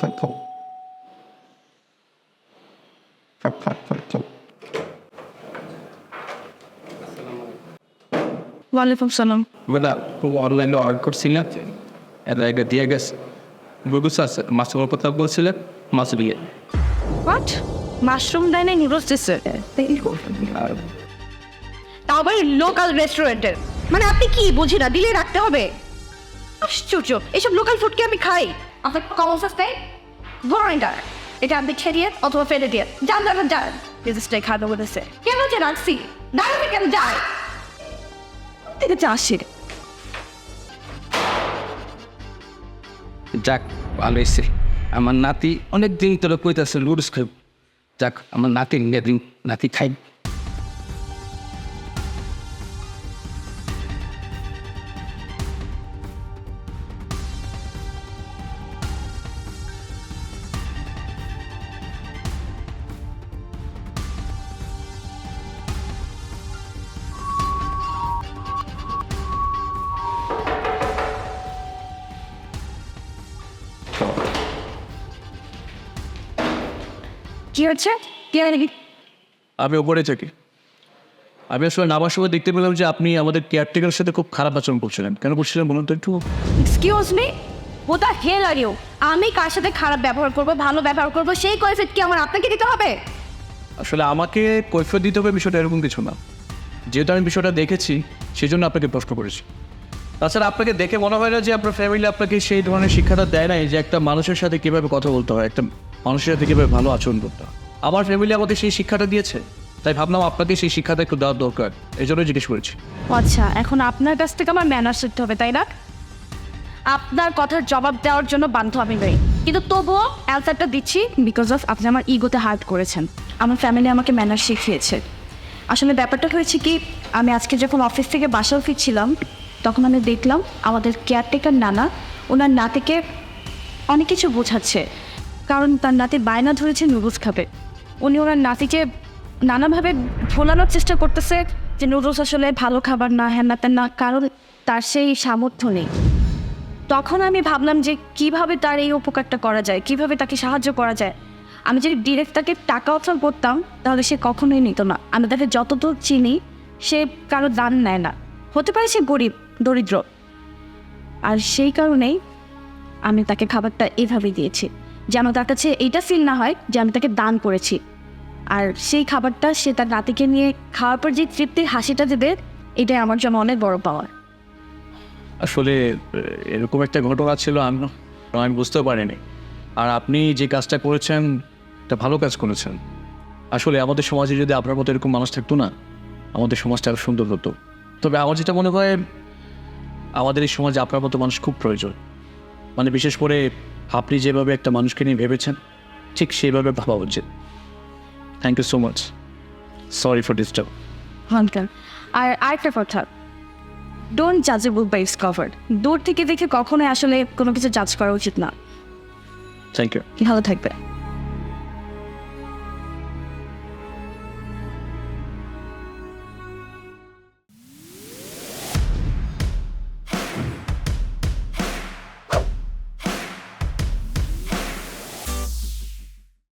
ফাট ফাট ফাট ফাট ফাট ফাট ওয়ালাইকুম সালাম বেলা অনলাইনে অর্ডার করছিলাম এটা একটা দিয়ে গেছে বুঝতে আছে মাছের কথা বলছিলেন মাছ দিয়ে হোয়াট মাশরুম দেয় না নুডলস দিচ্ছে তাও আবার লোকাল রেস্টুরেন্টের মানে আপনি কি বুঝি না দিলে রাখতে হবে। আশ্চর্য এসব লোকাল ফুড কি আমি খাই? আপনার কমন সেন্স নেই এটা এটা আপনি দিয়ে অথবা ফেলে দিয়ে যান যান যান বিজনেসটাই খাবে বলেছে কেন যে রাখছি দাঁড়াবে কেন যায় থেকে চা আসছে যাক ভালো এসছে আমার নাতি অনেক দিন তোরা কইতাছে লুডস খাই যাক আমার নাতি নিয়ে দিন নাতি খাই কি হচ্ছে? আমি ওপরে থাকি। আমি আসলে নামার সময় দেখতে পেলাম যে আপনি আমাদের কেয়ারটেকারের সাথে খুব খারাপ আচরণ করছিলেন। কেন করছিলেন বলুন তো একটু? Excuse me who the hell are you আমি কার সাথে খারাপ ব্যবহার করব ভালো ব্যবহার করব সেই কৈফিয়ত কি আমার আপনাকে দিতে হবে? আসলে আমাকে কৈফিয়ত দিতে হবে বিষয়টা এরকম কিছু না। যেহেতু আমি বিষয়টা দেখেছি সেই জন্য আপনাকে প্রশ্ন করেছি। তাছাড়া আপনাকে দেখে মনে হয় না যে আপনার ফ্যামিলি আপনাকে সেই ধরনের শিক্ষাটা দেয় নাই যে একটা মানুষের সাথে কীভাবে কথা বলতে হয় একটা মানুষের সাথে কীভাবে ভালো আচরণ করতে আমার ফ্যামিলি আমাকে সেই শিক্ষাটা দিয়েছে, তাই ভাবলাম আপনাকে সেই শিক্ষাটা একটু দেওয়ার দরকার, এই জন্যই জিজ্ঞেস করেছি। আচ্ছা এখন আপনার কাছ থেকে আমার ম্যানার শিখতে হবে, তাই না? আপনার কথার জবাব দেওয়ার জন্য বাধ্য আমি নই। কিন্তু তবুও অ্যান্সারটা দিচ্ছি বিকজ অফ আপনি আমার ইগোতে হার্ট করেছেন। আমার ফ্যামিলি আমাকে ম্যানার শিখিয়েছে। আসলে ব্যাপারটা হয়েছে কি, আমি আজকে যখন অফিস থেকে বাসাও ফিরছিলাম, তখন আমি দেখলাম আমাদের কেয়ারটেকার নানা, ওনার নাতিকে অনেক কিছু বোঝাচ্ছে। কারণ তার নাতি বায়না ধরেছে নুডলস খাবে। উনি ওনার নাতিকে নানাভাবে ভোলানোর চেষ্টা করতেছে যে নুডলস আসলে ভালো খাবার না, হ্যান না, কারণ তার সেই সামর্থ্য নেই। তখন আমি ভাবলাম যে কীভাবে তার এই উপকারটা করা যায়, কীভাবে তাকে সাহায্য করা যায়। আমি যদি ডিরেক্ট তাকে টাকা অফার করতাম, তাহলে সে কখনোই নিত না। আমি তাকে যতদূর চিনি, সে কারও দান নেয় না। হতে পারে সে গরিব, দরিদ্র। আর সেই কারণেই আমি তাকে খাবারটা এইভাবে দিয়েছি। যেন তার কাছে এইটা ফিল না হয় যে আমি তাকে দান করেছি। আর সেই খাবারটা সে তার নাতিকে নিয়ে খাওয়ার পর যে তৃপ্তির হাসিটা দেবে, এটাই আমার জন্য অনেক বড় পাওয়ার। আসলে এরকম একটা ঘটনা ছিল, আমি আমি বুঝতে পারিনি। আর আপনি যে কাজটা করেছেন একটা ভালো কাজ করেছেন। আসলে আমাদের সমাজে যদি আপনার মতো এরকম মানুষ থাকতো না, আমাদের সমাজটা আরও সুন্দর হতো। তবে আমার যেটা মনে হয়, আমাদের এই সমাজে আপনার মতো মানুষ খুব প্রয়োজন। মানে বিশেষ করে আপনি যেভাবে একটা মানুষকে নিয়ে ভেবেছেন ঠিক সেইভাবে ভাবা উচিত। Thank you so much sorry for disturb হানকার আর আরেকটা কথা। ডোন্ট জাজ a book by its cover দূর থেকে দেখে কখনোই আসলে কোনো কিছু জাজ করা উচিত না। থ্যাংক ইউ ভালো থাকবে